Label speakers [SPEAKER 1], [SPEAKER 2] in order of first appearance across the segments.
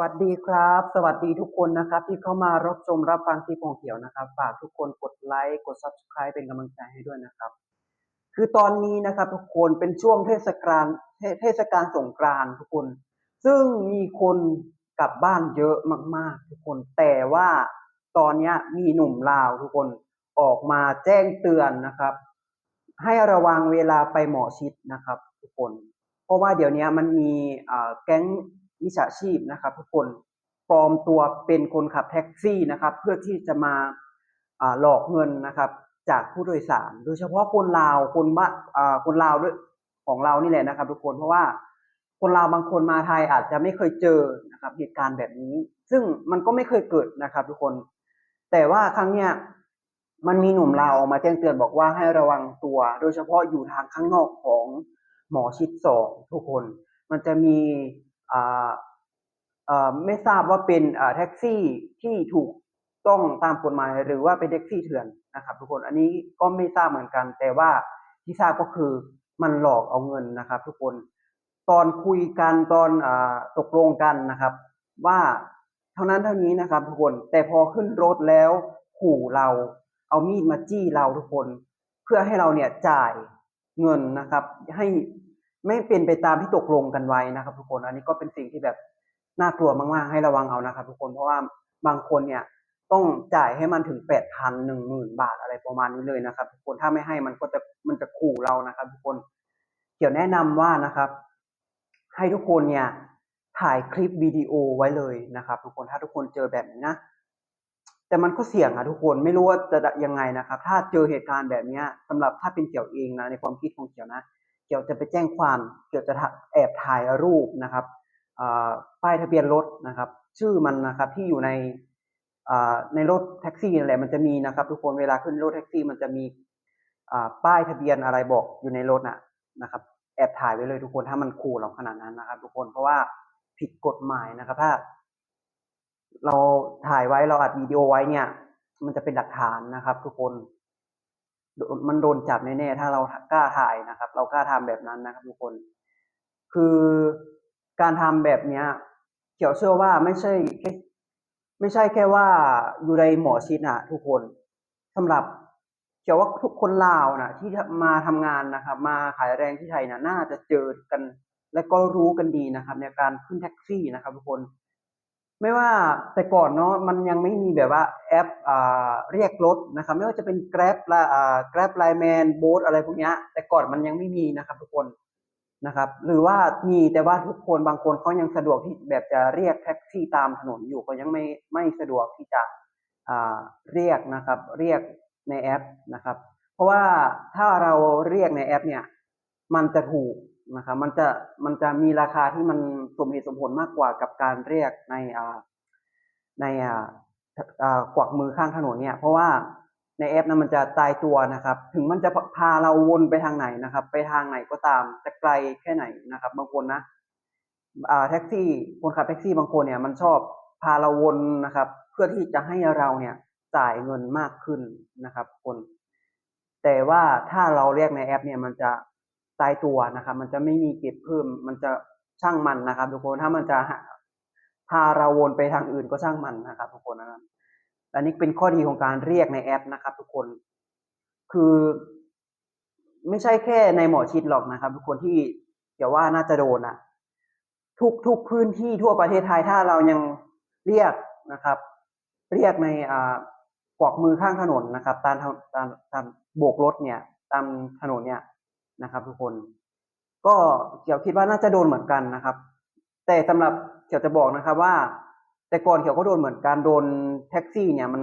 [SPEAKER 1] วัสดีครับ สวัสดีทุกคนนะครับ ที่เข้ามารับชมรับฟังคลิปของเขียวนะครับฝากทุกคนกดไลค์กด subscribe เป็นกำลังใจให้ด้วยนะครับ คือตอนนี้นะครับทุกคนเป็นช่วงเทศกาลเทศกาลสงกรานต์ทุกคน ซึ่งมีคนกลับบ้านเยอะมากๆ ทุกคนแต่ว่าตอนนี้มีหนุ่มลาวทุกคนออกมาแจ้งเตือนนะครับ ให้ระวังเวลาไปหมอชิดนะครับ ทุกคน เพราะว่าเดี๋ยวนี้มันมีแก๊ง มิจฉาชีพนะครับ ทุกคนปลอมตัวเป็นคนขับแท็กซี่นะครับ เพื่อที่จะมาหลอกเงินนะครับ จากผู้โดยสาร โดยเฉพาะคนลาวคนบ้าคนลาวด้วยของเรานี่แหละนะครับ ทุกคนเพราะว่าคนลาวบางคนมาไทยอาจจะไม่เคยเจอนะครับเหตุการณ์แบบนี้ ซึ่งมันก็ไม่เคยเกิดนะครับ ทุกคน แต่ว่าครั้งเนี้ยมันมีหนุ่มลาวออกมาแจ้งเตือนบอกว่าให้ระวังตัว โดยเฉพาะอยู่ทางข้างนอกของหมอชิดสองทุกคน มันจะมี ไม่ทราบว่าเป็นแท็กซี่ที่ถูกต้องตามกฎหมายหรือว่าเป็นแท็กซี่เถื่อนนะครับทุกคนอันนี้ก็ไม่ทราบเหมือนกัน แต่ว่าที่ทราบก็คือมันหลอกเอาเงินนะครับ ทุกคนตอนคุยกันตอนอตกลงกันนะครับ ว่าเท่านั้นเท่านี้นะครับ ทุกคนแต่พอขึ้นรถแล้วขู่เราเอามีดมาจี้เราทุกคน เพื่อให้เราเนี่ยจ่ายเงินนะครับ ให้ ไม่เป็นไปตามที่ตกลงกันไว้นะครับ ทุกคนอันนี้ก็เป็นสิ่งที่แบบน่ากลัวมากๆ ให้ระวังเอานะครับ ทุกคนเพราะว่าบางคนเนี่ยต้องจ่ายให้มันถึงแปดพันหนึ่งหมื่นบาทอะไรประมาณนี้เลยนะครับ ทุกคนถ้าไม่ให้มันก็จะมันจะขู่เรานะครับ ทุกคนเกี่ยวแนะนำว่านะครับ ให้ทุกคนเนี่ยถ่ายคลิปวิดีโอไว้เลยนะครับ ทุกคนถ้าทุกคนเจอแบบนี้นะแต่มันก็เสี่ยงอะทุกคนไม่รู้ว่าจะยังไงนะครับ ถ้าเจอเหตุการณ์แบบเนี้ยสำหรับถ้าเป็นเกี่ยวเองนะในความคิดของเกี่ยวนะ เกี่ยวจะไปแจ้งความเกี่ยวจะแอบถ่ายรูปนะครับป้ายทะเบียนรถนะครับ ชื่อมันนะครับที่อยู่ในในรถแท็กซี่นั่นแหละมันจะมีนะครับ ทุกคนเวลาขึ้นรถแท็กซี่ มันจะมีป้ายทะเบียนอะไรบอกอยู่ในรถนะนะครับ แอบถ่ายไว้เลยทุกคนถ้ามันขู่เราขนาดนั้นนะครับ ทุกคนเพราะว่าผิดกฎหมายนะครับ ถ้า เราถ่ายไว้เราอัดวิดีโอไว้เนี่ย มันจะเป็นหลักฐานนะครับ ทุกคน มันโดนจับแน่ๆถ้าเรากล้าถ่ายนะครับ เรากล้าทำแบบนั้นนะครับ ทุกคน คือการทำแบบเนี้ย เกี่ยวเชื่อว่าไม่ใช่แค่ไม่ใช่แค่ว่าอยู่ในหมอชิดนะทุกคนสำหรับเกี่ยวว่าทุกคนลาวนะที่มาทำงานนะครับ มาขายแรงที่ไทยนะน่าจะเจอกัน และก็รู้กันดีนะครับ ในการขึ้นแท็กซี่นะครับ ทุกคน ไม่ว่าแต่ก่อนเนาะมันยังไม่มีแบบว่าแอปอ่าเรียกรถนะครับไม่ว่าจะเป็น Grab ละอ่า Grab Line Man Boat อะไรพวกนี้แต่ก่อนมันยังไม่มีนะครับทุกคนนะครับ หรือว่ามีแต่ว่าทุกคนบางคนเขายังสะดวกที่แบบจะเรียกแท็กซี่ตามถนนอยู่ก็ยังไม่ไม่สะดวกที่จะอ่าเรียกนะครับ เรียกในแอปนะครับ เพราะว่าถ้าเราเรียกในแอปเนี่ย มันจะถูก นะครับมันจะมันจะมีราคาที่มันสมเหตุสมผลมากกว่ากับการเรียกในอ่าในอ่ากวักมือข้างถนนเนี่ย เพราะว่าในแอปนะมันจะตายตัวนะครับ ถึงมันจะพาเราวนไปทางไหนนะครับ ไปทางไหนก็ตามจะไกลแค่ไหนนะครับ บางคนนะอ่าแท็กซี่คนขับแท็กซี่บางคนเนี่ย มันชอบพาเราวนนะครับ เพื่อที่จะให้เราเนี่ยจ่ายเงินมากขึ้นนะครับ คน แต่ว่าถ้าเราเรียกในแอปเนี่ยมันจะ ตายตัวนะครับ มันจะไม่มีเก็บเพิ่ม มันจะช่างมันนะครับ ทุกคนถ้ามันจะพาเราวนไปทางอื่นก็ช่างมันนะครับ ทุกคนนะครับอันนี้เป็นข้อดีของการเรียกในแอปนะครับ ทุกคน คือ ไม่ใช่แค่ในหมอชิดหรอกนะครับ ทุกคนที่เดี๋ยวว่าน่าจะโดนอะทุกทุกพื้นที่ทั่วประเทศไทยถ้าเรายังเรียกนะครับ เรียกในอ่ากวักมือข้างถนนนะครับ ตามตามตามโบกรถเนี่ย ตามถนนเนี่ย นะครับ ทุกคน ก็เกี่ยวคิดว่าน่าจะโดนเหมือนกันนะครับ แต่สำหรับเกี่ยวจะบอกนะครับว่า แต่ก่อนเขียวก็โดนเหมือนการโดนแท็กซี่เนี่ยมัน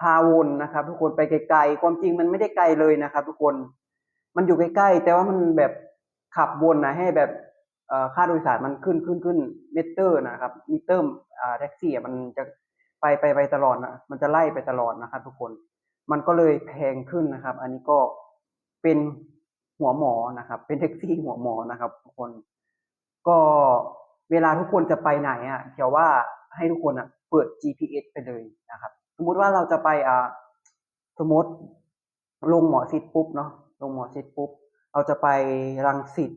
[SPEAKER 1] พาวนนะครับ ทุกคนไปไกลๆความจริงมันไม่ได้ไกลเลยนะครับ ทุกคนมันอยู่ใกล้ๆแต่ว่ามันแบบขับวนนะให้แบบค่าโดยสารมันขึ้นขึ้นขึ้นเมเตอร์นะครับมิเตอร์แท็กซี่มันจะไปไปไปตลอดนะมันจะไล่ไปตลอดนะครับ ทุกคน มันก็เลยแพงขึ้นนะครับ อันนี้ก็เป็น หัวหมอนะครับ เป็นแท็กซี่หัวหมอนะครับทุกคน ก็เวลาทุกคนจะไปไหนอะเขียวว่าให้ทุกคนอะ เปิด GPS ไปเลยนะครับ สมมุติว่าเราจะไปอ่าสมมติลงหมอชิดปุ๊บเนาะลงหมอชิดปุ๊บ เราจะไปรังสิต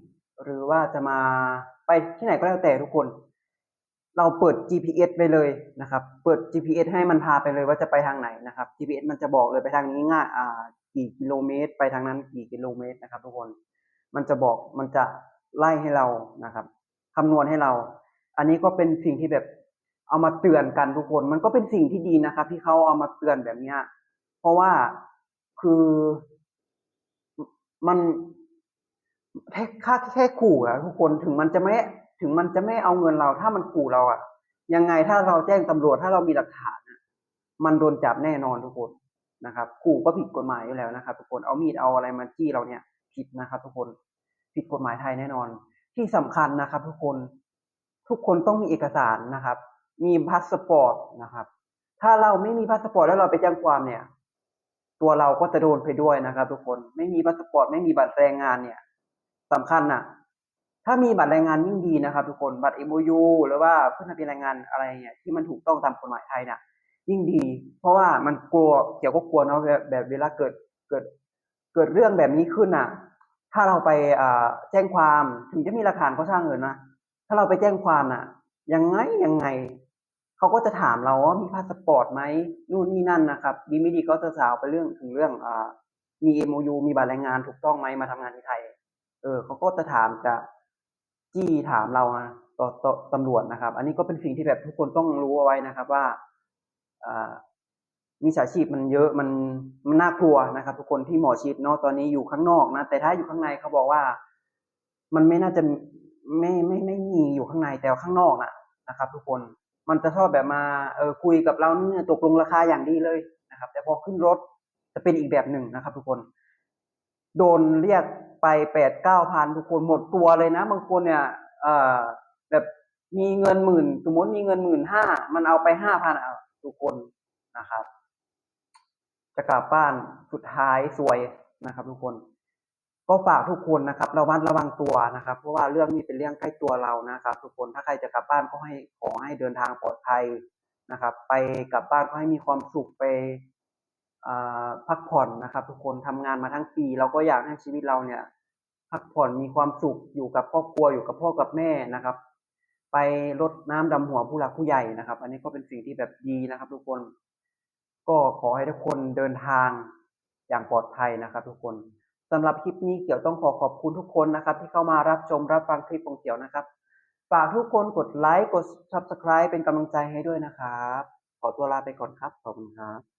[SPEAKER 1] หรือว่าจะมาไปที่ไหนก็แล้วแต่ทุกคน เราเปิด GPS ไปเลยนะครับ เปิด GPS ให้มันพาไปเลยว่าจะไปทางไหนนะครับ GPS มันจะบอกเลยไปทางนี้ง่ายอ่า กี่กิโลเมตร ไปทางนั้นกี่กิโลเมตรนะครับ ทุกคน มันจะบอกมันจะไล่ให้เรานะครับคำนวณให้เรา อันนี้ก็เป็นสิ่งที่แบบเอามาเตือนกันทุกคน มันก็เป็นสิ่งที่ดีนะครับ ที่เขาเอามาเตือนแบบเนี้ยเพราะว่าคือมันแค่ค่าแค่ขู่อะทุกคนถึงมันจะไม่ถึงมันจะไม่เอาเงินเรา ถ้ามันขู่เราอะยังไงถ้าเราแจ้งตำรวจถ้าเรามีหลักฐานมันโดนจับแน่นอนทุกคน นะครับขู่ก็ผิดกฎหมายอยู่แล้วนะครับ ทุกคนเอามีดเอาอะไรมาจี้เราเนี่ยผิดนะครับ ทุกคนผิดกฎหมายไทยแน่นอน ที่สำคัญนะครับ ทุกคนทุกคนต้องมีเอกสารนะครับ มีพาสปอร์ตนะครับ ถ้าเราไม่มีพาสปอร์ตแล้วเราไปแจ้งความเนี่ย ตัวเราก็จะโดนไปด้วยนะครับ ทุกคนไม่มีพาสปอร์ตไม่มีบัตรแรงงานเนี่ยสำคัญน่ะถ้ามีบัตรแรงงานยิ่งดีนะครับ ทุกคนบัตร MOU หรือว่าเพื่อทะเบียนแรงงานอะไรเนี่ยที่มันถูกต้องตามกฎหมายไทยเนี่ย ยิ่งดี เพราะว่ามันกลัวเกี่ยวก็กลัวเนาะแบบเวลาเกิดเกิดเกิดเรื่องแบบนี้ขึ้นน่ะ ถ้าเราไปแจ้งความถึงจะมีหลักฐานก็ช่างเงินนะถ้าเราไปแจ้งความน่ะ ยังไงยังไงเขาก็จะถามเราว่ามีพาสปอร์ตไหมนู่นนี่นั่นนะครับดีไม่ดีก็จะสาวไปเรื่องถึงเรื่องอ่ามี MOU มีบัตรแรงงานถูกต้องไหมมาทำงานที่ไทย เออเขาก็จะถามจะจี้ถามเรานะต่อต่อตำรวจนะครับ อันนี้ก็เป็นสิ่งที่แบบทุกคนต้องรู้เอาไว้นะครับ ว่า มิจฉาชีพมันเยอะมันมันน่ากลัวนะครับ ทุกคนที่หมอชิดเนาะตอนนี้อยู่ข้างนอกนะแต่ถ้าอยู่ข้างในเขาบอกว่า มันไม่น่าจะไม่ไม่ไม่มีอยู่ข้างในแต่ข้างนอกนะนะครับ ทุกคนมันจะชอบแบบมาเออคุยกับเราเนี่ยตกลงราคาอย่างดีเลยนะครับ แต่พอขึ้นรถจะเป็นอีกแบบหนึ่งนะครับ ทุกคน โดนเรียกไปแปดเก้าพันทุกคนหมดตัวเลยนะบางคนเนี่ยเอ่อแบบมีเงินหมื่น สมมติมีเงินหมื่นห้ามันเอาไปห้าพันอะ ทุกคนนะครับ จะกลับบ้านสุดท้ายสวยนะครับ ทุกคน ก็ฝากทุกคนนะครับระมัดระวังตัวนะครับ เพราะว่าเรื่องนี้เป็นเรื่องใกล้ตัวเรานะครับ ทุกคนถ้าใครจะกลับบ้านก็ให้ขอให้เดินทางปลอดภัยนะครับ ไปกลับบ้านก็ให้มีความสุขไปพักผ่อนนะครับ ทุกคนทำงานมาทั้งปี เราก็อยากให้ชีวิตเราเนี่ย พักผ่อนมีความสุขอยู่กับครอบครัวอยู่กับพ่อกับแม่นะครับ ไปรดน้ำดำหัวผู้หลักผู้ใหญ่นะครับ อันนี้ก็เป็นสิ่งที่แบบดีนะครับ ทุกคน ก็ขอให้ทุกคนเดินทางอย่างปลอดภัยนะครับ ทุกคนสำหรับคลิปนี้เกี่ยวต้องขอขอบคุณทุกคนนะครับ ที่เข้ามารับชมรับฟังคลิปของเกี่ยวนะครับฝากทุกคนกดไลค์กด subscribe เป็นกำลังใจให้ด้วยนะครับ ขอตัวลาไปก่อนครับ ขอบคุณครับ